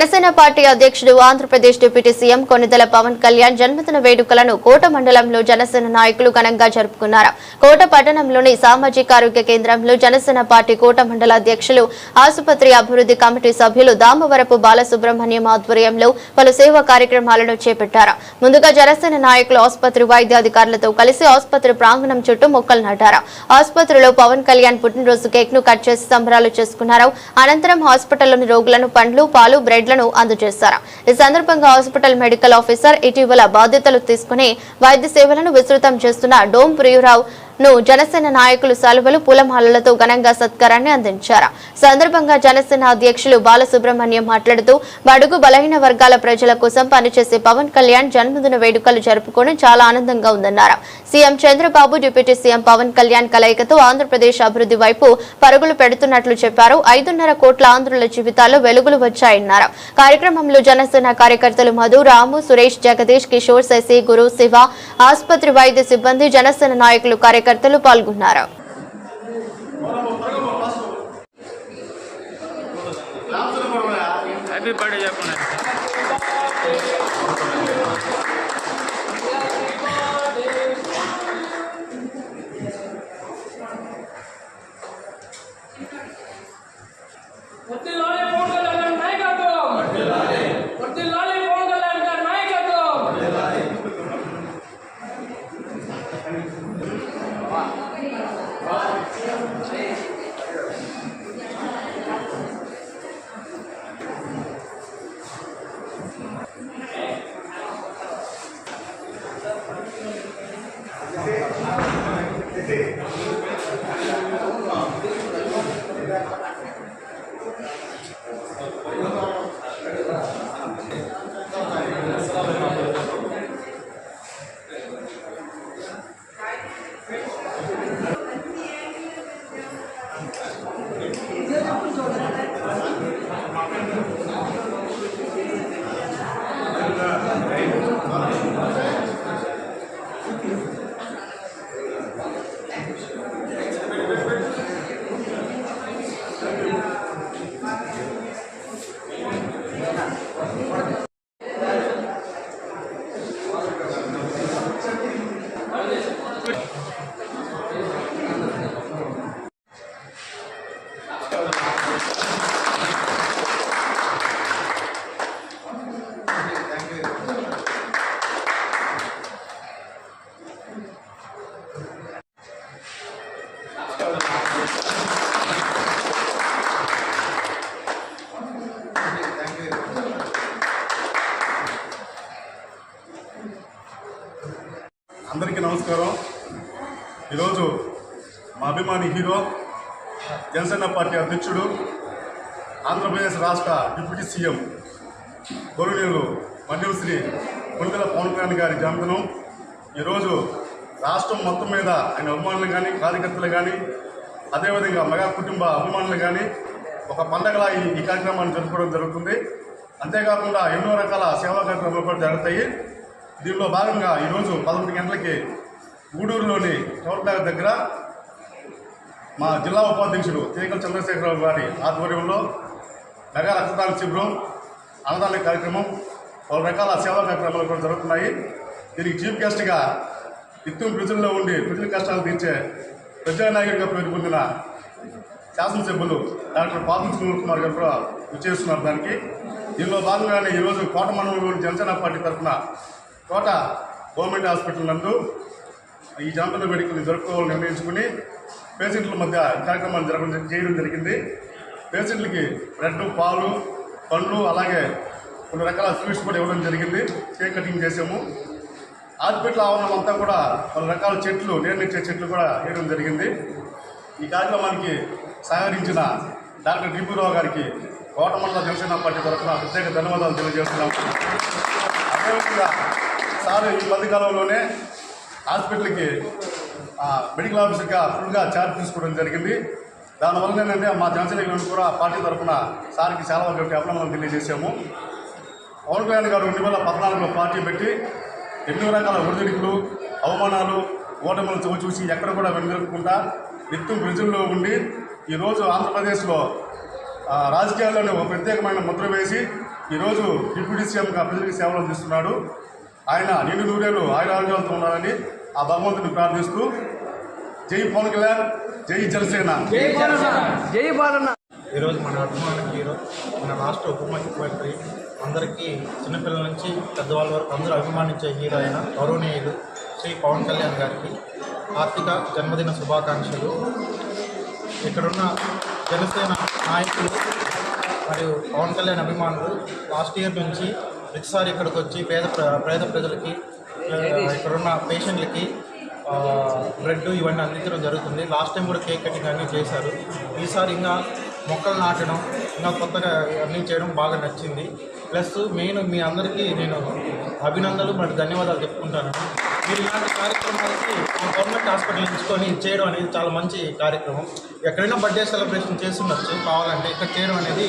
Janasena party అధ్యక్షుడు Andhra Pradesh deputy CM Konidela Pawan Kalyan జన్మదిన వేడుకలను కోట మండలంలో జనసేన నాయకులు ఘనంగా జరుపుకున్నారు. కోట పట్టణంలోని సామాజిక ఆరోగ్య కేంద్రంలో జనసేన పార్టీ కోట మండల అధ్యక్షులు ఆసుపత్రి అభివృద్ధి కమిటీ సభ్యులు దామవరపు బాలసుబ్రహ్మణ్యం ఆధ్వర్యంలో పలు సేవా కార్యక్రమాలను చేపట్టారు. ముందుగా జనసేన నాయకులు ఆసుపత్రి వైద్యాధికారులతో కలిసి ఆసుపత్రి ప్రాంగణం చుట్టూ మొక్కలు నాటారు. ఆసుపత్రిలో పవన్ కళ్యాణ్ పుట్టినరోజు కేక్ను కట్ చేసి సంబరాలు చేసుకున్నారు. అనంతరం హాస్పిటల్లోని రోగులను పండ్లు పాలు బ్రెడ్ కిట్లను అందజేశారు. ఈ సందర్భంగా హాస్పిటల్ మెడికల్ ఆఫీసర్ ఇటీవల బాధ్యతలు తీసుకుని వైద్య సేవలను విస్తృతం చేస్తున్న డోం ప్రియురావు ను జనసేన నాయకులు సలువలు పూలమాలలతో ఘనంగా సత్కారాన్ని అందించారు. సందర్భంగా జనసేన అధ్యక్షులు బాలసుబ్రహ్మణ్యం మాట్లాడుతూ బడుగు బలహీన వర్గాల ప్రజల కోసం పనిచేసే పవన్ కళ్యాణ్ జన్మదిన వేడుకలు జరుపుకోవడం చాలా ఆనందంగా ఉందన్నారు. CM Chandrababu deputy CM Pawan Kalyan కలయికతో ఆంధ్రప్రదేశ్ అభివృద్ధి వైపు పరుగులు పెడుతున్నట్లు చెప్పారు. ఐదున్నర కోట్ల ఆంధ్రుల జీవితాల్లో వెలుగులు వచ్చాయన్నారు. కార్యక్రమంలో జనసేన కార్యకర్తలు మధు రాము సురేష్ జగదీష్ కిషోర్ శశి గురు శివ ఆసుపత్రి వైద్య సిబ్బంది జనసేన నాయకులు కార్యకర్తలు పాల్గొన్నారు. హ్యాపీ బర్త్డే చెప్పండి వర్తిల్లాలి పవన్ కళ్యాణ్ గారి నాయకత్వం వర్తిల్లాలి పవన్ కళ్యాణ్ గారి నాయకత్వం అందరికీ నమస్కారం. ఈరోజు మా అభిమాని హీరో జనసేన పార్టీ అధ్యక్షుడు ఆంధ్రప్రదేశ్ రాష్ట్ర డిప్యూటీ సీఎం గౌరవనీయులు మన్యం శ్రీ కొనిదెల పవన్ కళ్యాణ్ గారి జన్మదినం ఈరోజు రాష్ట్రం మొత్తం మీద ఆయన అభిమానులు కానీ కార్యకర్తలు కానీ అదేవిధంగా మెగా కుటుంబ అభిమానులు కానీ ఒక పండగలా ఈ కార్యక్రమాన్ని జరుపుకోవడం జరుగుతుంది. అంతేకాకుండా ఎన్నో రకాల సేవా కార్యక్రమాలు కూడా జరుగుతాయి. దీనిలో భాగంగా ఈరోజు పదకొండు గంటలకి గూడూరులోని టవర్ బ్లాక్ దగ్గర మా జిల్లా ఉపాధ్యక్షుడు తీగల చంద్రశేఖరరావు గారి ఆధ్వర్యంలో మెగా రక్తదాన శిబిరం అన్నదాన కార్యక్రమం పలు రకాల సేవా కార్యక్రమాలు కూడా జరుగుతున్నాయి. దీనికి చీఫ్ గెస్ట్గా నిత్యం ప్రజల్లో ఉండి ప్రజల కష్టాలు తీర్చే ప్రజానాయకుడిగా పేరు పొందిన శాసనసభ్యులు డాక్టర్ పాపం సునీల్ కుమార్ గారు కూడా విచ్చేస్తున్నారు దానికి. దీనిలో భాగంగానే ఈరోజు కోట మండలంలోని జనసేన పార్టీ తరఫున కోట గవర్నమెంట్ హాస్పిటల్ నందు ఈ జనపద వేడుకలు జరుపుకోవాలని నిర్ణయించుకుని పేషెంట్ల మధ్య కార్యక్రమాలు కార్యక్రమాన్ని జరగడం చేయడం జరిగింది. పేషెంట్లకి బ్రెడ్ పాలు పండ్లు అలాగే కొన్ని రకాల స్వీట్స్ కూడా ఇవ్వడం జరిగింది. కేక్ కటింగ్ చేసాము. హాస్పిటల్ ఆవరణం అంతా కూడా పలు రకాల చెట్లు నిర్ణయించే చెట్లు కూడా వేయడం జరిగింది. ఈ కార్యక్రమానికి సహకరించిన డాక్టర్ డిపురావు గారికి కోటమండల జనసేన పార్టీ తరఫున ప్రత్యేక ధన్యవాదాలు తెలియజేస్తున్నాము. అదేవిధంగా సార్ ఈ మధ్యకాలంలోనే హాస్పిటల్కి మెడికల్ ఆఫీసర్గా ఫుల్గా ఛార్జ్ తీసుకోవడం జరిగింది. దానివల్ల ఏంటంటే మా జనసేన కూడా పార్టీ తరఫున సార్కి చాలా ఒకటి అభినందనలు తెలియజేశాము. పవన్ కళ్యాణ్ గారు రెండు వేల పద్నాలుగులో పార్టీ పెట్టి ఎన్నో రకాల ఒడిదుడుకులు అవమానాలు ఓటములు చవి చూసి ఎక్కడ కూడా వెనుదిరగకుండా నిత్యం ప్రజల్లో ఉండి ఈరోజు ఆంధ్రప్రదేశ్లో రాజకీయాల్లోనే ఒక ప్రత్యేకమైన ముద్ర వేసి ఈరోజు డిప్యూటీ సీఎంగా ప్రజలకు సేవలు అందిస్తున్నాడు. ఆయన నిండు నూరేళ్ళు ఆయన ఆరోగ్యాలతో ఉన్నారని ఆ భగవంతుని ప్రార్థిస్తూ జై పవన్ కళ్యాణ్ జై జనసేన. జై బాలన్న జై బాలన్న. ఈరోజు మన అభిమాన హీరో మన రాష్ట్ర ఉప ముఖ్యమంత్రి అందరికీ చిన్నపిల్లల నుంచి పెద్దవాళ్ళ వరకు అందరూ అభిమానించే హీరో అయిన గౌరవనీయులు శ్రీ పవన్ కళ్యాణ్ గారికి ఆర్థిక జన్మదిన శుభాకాంక్షలు. ఇక్కడున్న జనసేన నాయకులు మరియు పవన్ కళ్యాణ్ అభిమానులు లాస్ట్ ఇయర్ నుంచి ప్రతిసారి ఇక్కడికి వచ్చి పేద ప్ర- పేద ప్రజలకి ఇక్కడున్న పేషెంట్లకి బ్రెడ్ ఇవన్నీ అందించడం జరుగుతుంది. లాస్ట్ టైం కూడా కేక్ కటింగ్ అన్నీ చేశారు. ఈసారి ఇంకా మొక్కలు నాటడం ఇంకా కొత్తగా అన్నీ చేయడం బాగా నచ్చింది. ప్లస్ మెయిన్ మీ అందరికీ నేను అభినందనలు మరియు ధన్యవాదాలు చెప్పుకుంటాను. మీరు ఇలాంటి కార్యక్రమాలకి గవర్నమెంట్ హాస్పిటల్ ఎంచుకొని చేయడం అనేది చాలా మంచి కార్యక్రమం. ఎక్కడైనా బర్త్డే సెలబ్రేషన్ చేస్తుండొచ్చు కావాలంటే ఇక్కడ చేయడం అనేది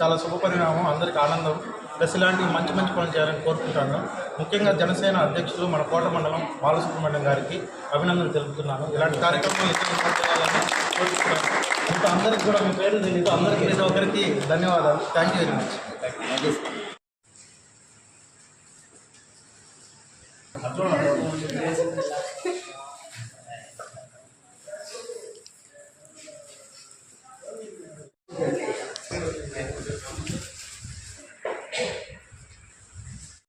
చాలా శుభపరిణామం అందరికీ ఆనందం. ప్లస్ ఇలాంటి మంచి మంచి పనులు చేయాలని కోరుకుంటాను. ముఖ్యంగా జనసేన అధ్యక్షులు మన కోట మండలం బాలసుబ్రహ్మణ్యం గారికి అభినందనలు తెలుపుతున్నాను. ఇలాంటి కార్యక్రమాలు ఎక్కువ చేయాలని కోరుకుంటున్నాను. ఇంకా అందరికీ కూడా మీ పేరు తెలియదు. అందరికీ ప్రతి ఒక్కరికి ధన్యవాదాలు. Thank you very much 年轻人